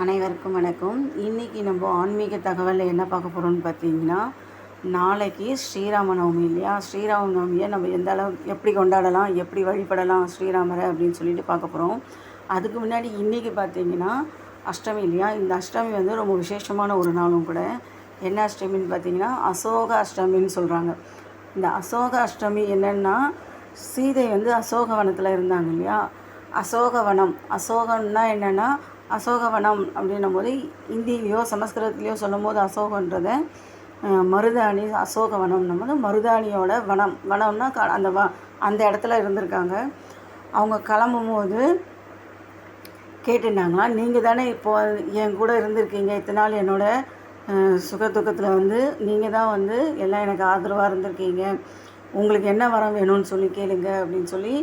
அனைவருக்கும் வணக்கம். இன்றைக்கி நம்ம ஆன்மீக தகவலில் என்ன பார்க்க போகிறோம்னு பார்த்தீங்கன்னா நாளைக்கு ஸ்ரீராம நவமி இல்லையா? ஸ்ரீராம நவமியை நம்ம எந்த அளவு எப்படி கொண்டாடலாம் எப்படி வழிபடலாம் ஸ்ரீராமரை அப்படின்னு சொல்லிட்டு பார்க்க போகிறோம் அதுக்கு முன்னாடி இன்றைக்கி பார்த்தீங்கன்னா அஷ்டமி இல்லையா? இந்த அஷ்டமி வந்து ரொம்ப விசேஷமான ஒரு நாளும் கூட. என்ன அஷ்டமின்னு பார்த்தீங்கன்னா அசோக அஷ்டமின்னு சொல்கிறாங்க இந்த அசோக அஷ்டமி என்னென்னா சீதை வந்து அசோகவனத்தில் இருந்தாங்க இல்லையா? அசோகவனம். அசோகம்னா என்னென்னா அசோகவனம் அப்படின்னும் போது இந்தியிலையோ சமஸ்கிருதத்துலேயோ சொல்லும் போது அசோகன்றதை மருதாணி அசோகவனம்னும் போது மருதாணியோட வனம். வனம்னா க அந்த வ அந்த இடத்துல இருந்திருக்காங்க. அவங்க கிளம்பும் போது கேட்டுட்டாங்களா நீங்கள் தானே இப்போ என் கூட இருந்திருக்கீங்க. இத்தனை நாள் என்னோடய சுக துக்கத்தில் வந்து நீங்கள் தான் வந்து எல்லாம் எனக்கு ஆதரவாக இருந்திருக்கீங்க. உங்களுக்கு என்ன வரம் வேணும்னு சொல்லி கேளுங்க அப்படின்னு சொல்லி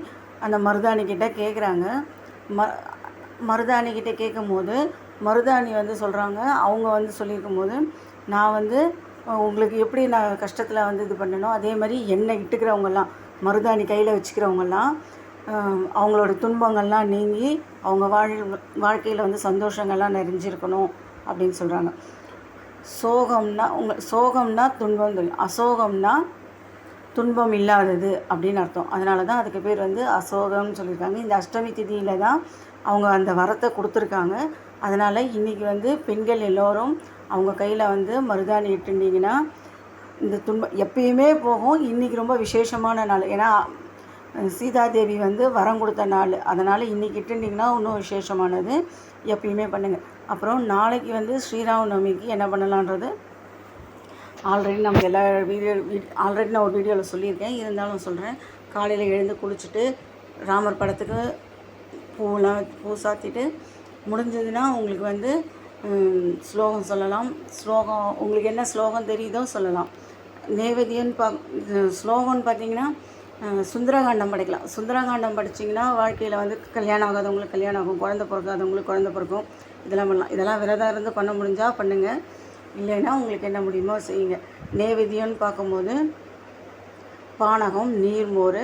அந்த மருதாணி கிட்டே கேட்குறாங்க ம மருதாணிக்கிட்ட கேட்கும்போது மருதாணி வந்து சொல்கிறாங்க அவங்க வந்து சொல்லியிருக்கும் போது நான் வந்து உங்களுக்கு எப்படி நான் கஷ்டத்தில் வந்து இது பண்ணணும் அதே மாதிரி என்னை இட்டுக்கிறவங்கெல்லாம் மருதாணி கையில் வச்சுக்கிறவங்கெல்லாம் அவங்களோட துன்பங்கள்லாம் நீங்கி அவங்க வாழ் வாழ்க்கையில் வந்து சந்தோஷங்கள்லாம் நிறைஞ்சிருக்கணும் அப்படின்னு சொல்கிறாங்க சோகம்னா உங்க சோகம்னா துன்பம் அசோகம்னா துன்பம் இல்லாதது அப்படின்னு அர்த்தம். அதனால தான் அதுக்கு பேர் வந்து அசோகம்னு சொல்லியிருக்காங்க. இந்த அஷ்டமி திதியில் தான் அவங்க அந்த வரத்தை கொடுத்துருக்காங்க. அதனால் இன்றைக்கி வந்து பெண்கள் எல்லோரும் அவங்க கையில் வந்து மருதாணி இட்டுண்டிங்கன்னா இந்த துன்பம் எப்பயுமே போகும். இன்றைக்கி ரொம்ப விசேஷமான நாள். ஏன்னா சீதாதேவி வந்து வரம் கொடுத்த நாள். அதனால் இன்றைக்கி இட்டுண்டிங்கன்னா இன்னும் விசேஷமானது. எப்பயுமே பண்ணுங்கள் அப்புறம் நாளைக்கு வந்து ஸ்ரீராம நவமிக்கு என்ன பண்ணலான்றது? ஆல்ரெடி நம்ம எல்லா வீடியோ ஆல்ரெடி நான் ஒரு வீடியோவில் சொல்லியிருக்கேன். இருந்தாலும் சொல்கிறேன் காலையில் எழுந்து குளிச்சுட்டு ராமர் படத்துக்கு பூலாம் பூ சாத்திட்டு முடிஞ்சதுன்னா உங்களுக்கு வந்து ஸ்லோகம் சொல்லலாம். ஸ்லோகம் உங்களுக்கு என்ன ஸ்லோகம் தெரியுதோ சொல்லலாம். நேவேதியன்னு பா ஸ்லோகம்னு பார்த்தீங்கன்னா சுந்தரகாண்டம் படிக்கலாம். சுந்தரகாண்டம் படிச்சிங்கன்னா வாழ்க்கையில் வந்து கல்யாணம் ஆகாதவங்களுக்கு கல்யாணம் ஆகும். குழந்த பிறக்காதவங்களுக்கு குழந்த பிறக்கும். இதெல்லாம் பண்ணலாம். இதெல்லாம் விரதம் இருந்து பண்ண முடிஞ்சால் பண்ணுங்கள் இல்லைன்னா உங்களுக்கு என்ன முடியுமோ செய்யுங்க. நேவேதியம்னு பார்க்கும்போது பானகம் நீர்மோர்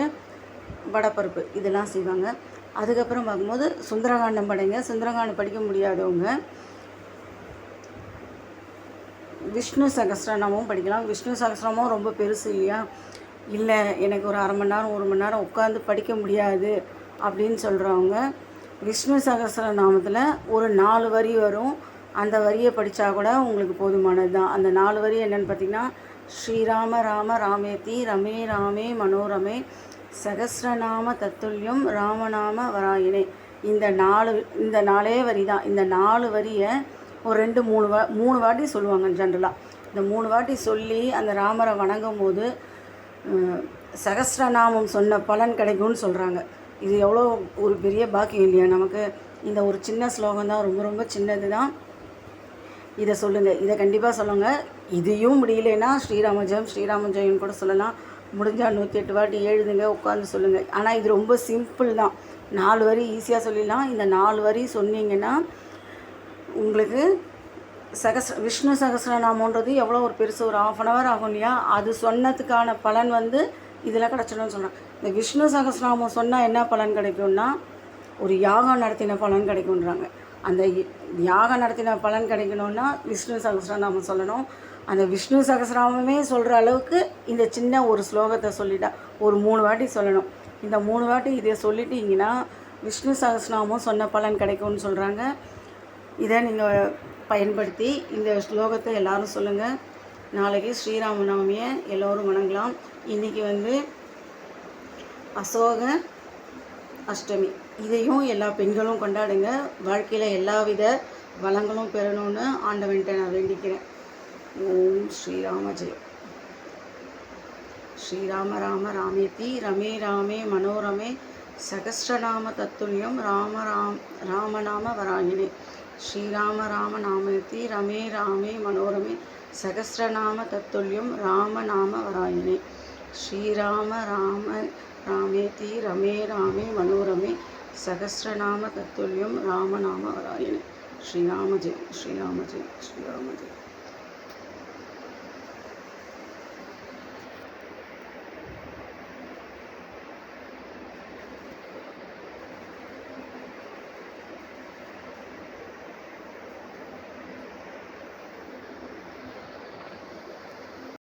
வடப்பருப்பு இதெல்லாம் செய்வாங்க. அதுக்கப்புறம் பார்க்கும்போது சுந்தரகாண்டம் படைங்க. சுந்தரகாண்டம் படிக்க முடியாதவங்க விஷ்ணு சகஸ்ரநாமம் படிக்கலாம். விஷ்ணு சகஸ்ரநாமம் ரொம்ப பெருசு இல்லையா? இல்லை எனக்கு ஒரு அரை மணி நேரம் ஒரு மணி நேரம் உட்காந்து படிக்க முடியாது அப்படின்னு சொல்கிறவங்க விஷ்ணு சகஸ்ரநாமத்தில் ஒரு நாலு வரி வரும். அந்த வரியை படித்தா கூட உங்களுக்கு போதுமானது தான் அந்த நாலு வரி என்னென்னு பார்த்தீங்கன்னா ஸ்ரீராம ராம ராமேத்தி ரமே ராமே மனோரமே சகஸ்ரநாம தத்துல்யம் ராமநாம வராயினே. இந்த நாலு இந்த நாலே வரி தான் இந்த நாலு வரியை ஒரு ரெண்டு மூணு வா மூணு வாட்டி சொல்லுவாங்க ஜென்ரலாக இந்த மூணு வாட்டி சொல்லி அந்த ராமரை வணங்கும் போது சகசிரநாமம் சொன்ன பலன் கிடைக்கும்னு சொல்கிறாங்க இது எவ்வளோ ஒரு பெரிய பாக்கியம் இல்லையா? நமக்கு இந்த ஒரு சின்ன ஸ்லோகம் தான் ரொம்ப ரொம்ப சின்னது தான் இதை சொல்லுங்கள் இதை கண்டிப்பாக சொல்லுங்கள் இதையும் முடியலைன்னா ஸ்ரீராம ஜெயம் ஸ்ரீராம ஜெயம் கூட சொல்லலாம். முடிஞ்சால் நூற்றி எட்டு வாட்டி எழுதுங்க உட்காந்து சொல்லுங்கள் ஆனால் இது ரொம்ப சிம்பிள் தான். நாலு வரி ஈஸியாக சொல்லிடலாம். இந்த நாலு வரி சொன்னீங்கன்னா உங்களுக்கு சகஸ்ர விஷ்ணு சகஸ்ரநாமன்றது எவ்வளோ ஒரு பெருசு ஒரு ஆஃப் அன் ஹவர் ஆகும் இல்லையா? அது சொன்னதுக்கான பலன் வந்து இதில் கிடச்சிடும்னு சொன்னாங்க. இந்த விஷ்ணு சகஸ்ரநாமம் சொன்னால் என்ன பலன் கிடைக்கும்னா ஒரு யாகம் நடத்தின பலன் கிடைக்குன்றாங்க அந்த யாகம் நடத்தின பலன் கிடைக்கணும்னா விஷ்ணு சகஸ்ரநாமம் சொல்லணும். அந்த விஷ்ணு சகசிரநாமமே சொல்கிற அளவுக்கு இந்த சின்ன ஒரு ஸ்லோகத்தை சொல்லிட்டா ஒரு மூணு வாட்டி சொல்லணும். இந்த மூணு வாட்டி இதை சொல்லிட்டீங்கன்னா விஷ்ணு சகசிரநாமம் சொன்ன பலன் கிடைக்கும்னு சொல்கிறாங்க இதை நீங்கள் பயன்படுத்தி இந்த ஸ்லோகத்தை எல்லாரும் சொல்லுங்கள் நாளைக்கு ஸ்ரீராம நவமியை எல்லோரும் வணங்கலாம். இன்றைக்கி வந்து அசோக அஷ்டமி. இதையும் எல்லா பெண்களும் கொண்டாடுங்க. வாழ்க்கையில் எல்லாவித வளங்களும் பெறணும்னு ஆண்டவன்கிட்ட நான் வேண்டிக்கிறேன். ஓம் ஸ்ரீராம ஜெயம். ஸ்ரீராம ராம ராமேதி ரமே ராமே மனோரமே. சகஸ்ரநாம தத்துல்யம் ராம ராம் ராமநாம வராயினே ஸ்ரீராம ராம நாமேதி ரமே ராமே மனோரமே. சகஸ்ரநாம தத்துல்யம் ராமநாம வராயினே ஸ்ரீராம ராம ராமேதி ரமே ராமே மனோரமே சகசிரநாம தத்துல்யம் ராமநாம வராயினே ஸ்ரீராம ஜெய் ஸ்ரீராம ஜெய் ஸ்ரீராம ஜெய்